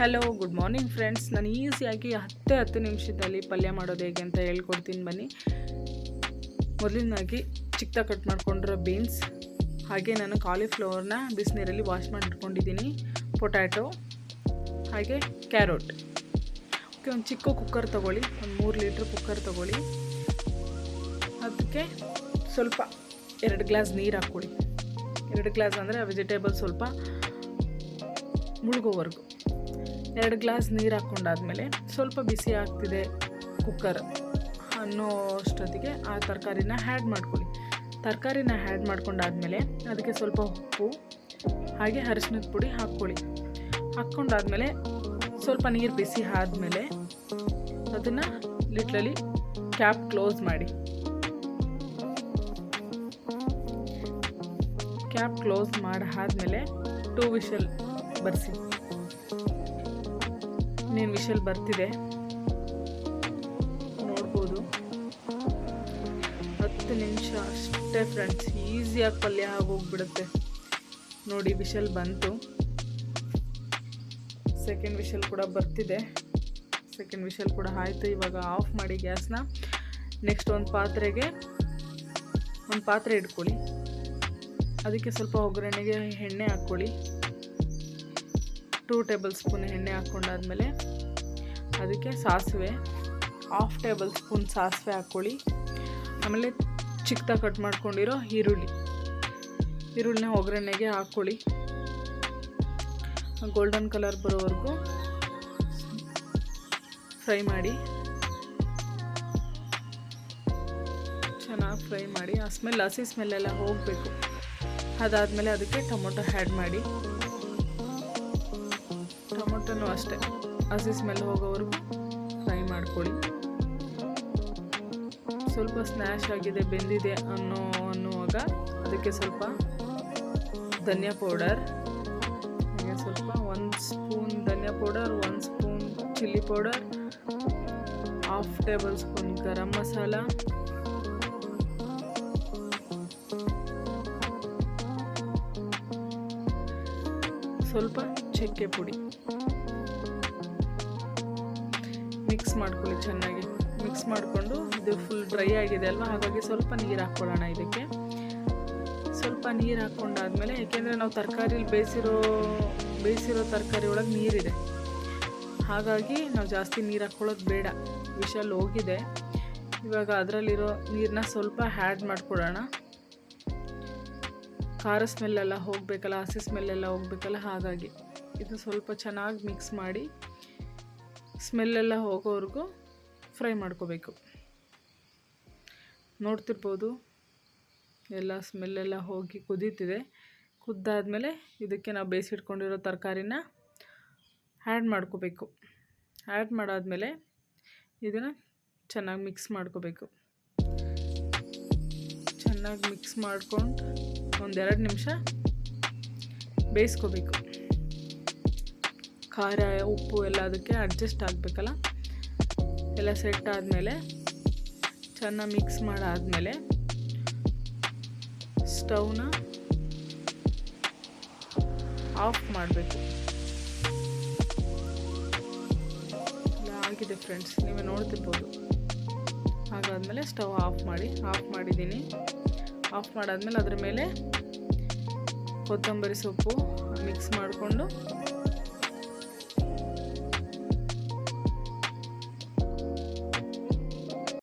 Hello good morning friends ನಾನು ಈಸಿಯಾಗಿ ಹತ್ತೇ ಹತ್ತು ನಿಮಿಷದಲ್ಲಿ ಪಲ್ಯ ಮಾಡೋದು ಹೇಗೆ ಅಂತ ಹೇಳ್ಕೊಡ್ತೀನಿ ಬನ್ನಿ. ಮೊದಲಿನಾಗಿ ಚಿಕ್ಕದಾಗಿ ಕಟ್ ಮಾಡ್ಕೊಂಡಿರೋ ಬೀನ್ಸ್ ಹಾಗೆ ನಾನು ಕಾಲಿಫ್ಲವರ್ನ ಬಿಸಿನೀರಲ್ಲಿ ವಾಶ್ ಮಾಡಿಟ್ಕೊಂಡಿದ್ದೀನಿ ಪೊಟ್ಯಾಟೊ ಹಾಗೆ ಕ್ಯಾರೋಟ್ ಓಕೆ ಒಂದು ಚಿಕ್ಕ ಕುಕ್ಕರ್ ತೊಗೊಳ್ಳಿ, ಒಂದು ಮೂರು ಲೀಟ್ರ್ ಕುಕ್ಕರ್ ತೊಗೊಳ್ಳಿ. ಅದಕ್ಕೆ ಸ್ವಲ್ಪ ಎರಡು ಗ್ಲಾಸ್ ನೀರು ಹಾಕ್ಕೊಳ್ಳಿ ಎರಡು ಗ್ಲಾಸ್ ಅಂದರೆ ವೆಜಿಟೇಬಲ್ ಸ್ವಲ್ಪ ಮುಳುಗೋವರೆಗೂ. ಎರಡು ಗ್ಲಾಸ್ ನೀರು ಹಾಕ್ಕೊಂಡಾದ್ಮೇಲೆ ಸ್ವಲ್ಪ ಬಿಸಿ ಆಗ್ತಿದೆ ಕುಕ್ಕರ್ ಅನ್ನೋ ಅಷ್ಟೊತ್ತಿಗೆ ಆ ತರಕಾರಿನ ಹ್ಯಾಡ್ ಮಾಡ್ಕೊಳ್ಳಿ. ತರಕಾರಿನ ಹ್ಯಾಡ್ ಮಾಡ್ಕೊಂಡಾದ್ಮೇಲೆ ಅದಕ್ಕೆ ಸ್ವಲ್ಪ ಉಪ್ಪು, ಹಾಗೆ ಅರಿಶಿನದ ಪುಡಿ ಹಾಕ್ಕೊಳ್ಳಿ. ಹಾಕ್ಕೊಂಡಾದ್ಮೇಲೆ ಸ್ವಲ್ಪ ನೀರು ಬಿಸಿ ಆದಮೇಲೆ ಅದನ್ನು ಲಿಟ್ಲಲ್ಲಿ ಕ್ಯಾಪ್ ಕ್ಲೋಸ್ ಮಾಡಿ. ಕ್ಯಾಪ್ ಕ್ಲೋಸ್ ಮಾಡಿ ಆದಮೇಲೆ ಟೂ ವಿಷಲ್ ಬರ್ಸಿ. ಇನ್ನೇನು ವಿಷಲ್ ಬರ್ತಿದೆ. ನೋಡ್ಬೋದು. ಹತ್ತು ನಿಮಿಷ ಅಷ್ಟೇ ಫ್ರೆಂಡ್ಸ್ ಈಸಿಯಾಗಿ ಪಲ್ಯ ಆಗೋಗ್ಬಿಡುತ್ತೆ. ನೋಡಿ ವಿಷಲ್ ಬಂತು. ಸೆಕೆಂಡ್ ವಿಷಲ್ ಕೂಡ ಬರ್ತಿದೆ. ಸೆಕೆಂಡ್ ವಿಷಲ್ ಕೂಡ ಆಯಿತು. ಇವಾಗ ಆಫ್ ಮಾಡಿ ಗ್ಯಾಸ್ನ. ನೆಕ್ಸ್ಟ್ ಒಂದು ಪಾತ್ರೆಗೆ, ಒಂದು ಪಾತ್ರೆ ಇಟ್ಕೊಳ್ಳಿ. ಅದಕ್ಕೆ ಸ್ವಲ್ಪ ಒಗ್ಗರಣೆಗೆ ಎಣ್ಣೆ ಹಾಕ್ಕೊಳ್ಳಿ. ಟೂ ಟೇಬಲ್ ಸ್ಪೂನ್ ಎಣ್ಣೆ ಹಾಕ್ಕೊಂಡಾದ್ಮೇಲೆ ಅದಕ್ಕೆ ಸಾಸಿವೆ ಹಾಫ್ ಟೇಬಲ್ ಸ್ಪೂನ್ ಸಾಸಿವೆ ಹಾಕ್ಕೊಳ್ಳಿ ಆಮೇಲೆ ಚಿಕ್ಕದಾಗಿ ಕಟ್ ಮಾಡ್ಕೊಂಡಿರೋ ಈರುಳ್ಳಿ. ಈರುಳ್ಳಿನ ಒಗ್ಗರಣೆಗೆ ಹಾಕ್ಕೊಳ್ಳಿ ಗೋಲ್ಡನ್ ಕಲರ್ ಬರೋವರೆಗೂ ಫ್ರೈ ಮಾಡಿ. ಚೆನ್ನಾಗಿ ಫ್ರೈ ಮಾಡಿ. ಆ ಸ್ಮೆಲ್ ಹಸಿ ಸ್ಮೆಲ್ಲೆಲ್ಲ ಹೋಗಬೇಕು. ಅದಾದಮೇಲೆ ಅದಕ್ಕೆ ಟೊಮೊಟೊ ಆ್ಯಡ್ ಮಾಡಿ. ಟೊಮೊಟೊನೂ ಅಷ್ಟೇ. ಹಸಿ ಸ್ಮೆಲ್ ಹೋಗೋವರೆಗೂ ಫ್ರೈ ಮಾಡ್ಕೊಳ್ಳಿ ಸ್ವಲ್ಪ ಸ್ನ್ಯಾಶ್ ಆಗಿದೆ, ಬೆಂದಿದೆ ಅನ್ನೋ, ಅನ್ನುವಾಗ ಅದಕ್ಕೆ ಸ್ವಲ್ಪ ಧನಿಯಾ ಪೌಡರ್ ಹಾಗೆ ಸ್ವಲ್ಪ ಒಂದು ಸ್ಪೂನ್ ಧನಿಯಾ ಪೌಡರ್ ಒಂದು spoon chilli powder half tablespoon garam masala ಸ್ವಲ್ಪ ಚಕ್ಕೆ ಪುಡಿ. ಮಿಕ್ಸ್ ಮಾಡ್ಕೊಳ್ಳಿ ಚೆನ್ನಾಗಿ. ಮಿಕ್ಸ್ ಮಾಡಿಕೊಂಡು ಇದು ಫುಲ್ ಡ್ರೈ ಆಗಿದೆ ಅಲ್ವಾ? ಹಾಗಾಗಿ ಸ್ವಲ್ಪ ನೀರು ಹಾಕ್ಕೊಳ್ಳೋಣ ಇದಕ್ಕೆ. ಸ್ವಲ್ಪ ನೀರು ಹಾಕ್ಕೊಂಡಾದ್ಮೇಲೆ ಏಕೆಂದರೆ ನಾವು ತರಕಾರಿಲಿ ಬೇಯಿಸಿರೋ ಬೇಯಿಸಿರೋ ತರಕಾರಿ ಒಳಗೆ ನೀರಿದೆ. ಹಾಗಾಗಿ ನಾವು ಜಾಸ್ತಿ ನೀರು ಹಾಕ್ಕೊಳ್ಳೋದು ಬೇಡ. ವಿಷಲ್ ಹೋಗಿದೆ. ಇವಾಗ ಅದರಲ್ಲಿರೋ ನೀರನ್ನ ಸ್ವಲ್ಪ ಹ್ಯಾಡ್ ಮಾಡ್ಕೊಳ್ಳೋಣ. ಖಾರ ಸ್ಮೆಲ್ಲೆಲ್ಲ ಹೋಗಬೇಕಲ್ಲ, ಹಸಿ ಸ್ಮೆಲ್ಲೆಲ್ಲ ಹೋಗಬೇಕಲ್ಲ ಹಾಗಾಗಿ. ಇದು ಸ್ವಲ್ಪ ಚೆನ್ನಾಗಿ ಮಿಕ್ಸ್ ಮಾಡಿ ಸ್ಮೆಲ್ಲೆಲ್ಲ ಹೋಗೋವರೆಗೂ ಫ್ರೈ ಮಾಡ್ಕೋಬೇಕು. ನೋಡ್ತಿರ್ಬೋದು ಎಲ್ಲ ಸ್ಮೆಲ್ಲೆಲ್ಲ ಹೋಗಿ ಕುದೀತಿದೆ. ಕುದ್ದಾದಮೇಲೆ ಇದಕ್ಕೆ ನಾವು ಬೇಯಿಸಿಟ್ಕೊಂಡಿರೋ ತರಕಾರಿನ ಆ್ಯಡ್ ಮಾಡ್ಕೋಬೇಕು. ಆ್ಯಡ್ ಮಾಡಾದಮೇಲೆ ಇದನ್ನು ಚೆನ್ನಾಗಿ ಮಿಕ್ಸ್ ಮಾಡ್ಕೋಬೇಕು. ಚೆನ್ನಾಗಿ ಮಿಕ್ಸ್ ಮಾಡ್ಕೊಂಡು ಒಂದೆರಡು ನಿಮಿಷ ಬೇಯಿಸ್ಕೋಬೇಕು. ಖಾರ ಉಪ್ಪು ಎಲ್ಲ ಅದಕ್ಕೆ ಅಡ್ಜಸ್ಟ್ ಆಗಬೇಕಲ್ಲ? ಎಲ್ಲ ಸೆಟ್ ಆದಮೇಲೆ ಚೆನ್ನಾಗಿ ಮಿಕ್ಸ್ ಮಾಡಾದಮೇಲೆ ಸ್ಟವ್ನ ಆಫ್ ಮಾಡಬೇಕು. ಆಗಿದೆ ಫ್ರೆಂಡ್ಸ್ ನೀವೇ ನೋಡ್ತಿರ್ಬೋದು. ಹಾಗಾದಮೇಲೆ ಸ್ಟವ್ ಆಫ್ ಮಾಡಿ ಆಫ್ ಮಾಡಿದ್ದೀನಿ. ಆಫ್ ಮಾಡಾದ್ಮೇಲೆ ಅದ್ರ ಮೇಲೆ ಕೊತ್ತಂಬರಿ ಸೊಪ್ಪು ಮಿಕ್ಸ್ ಮಾಡಿಕೊಂಡು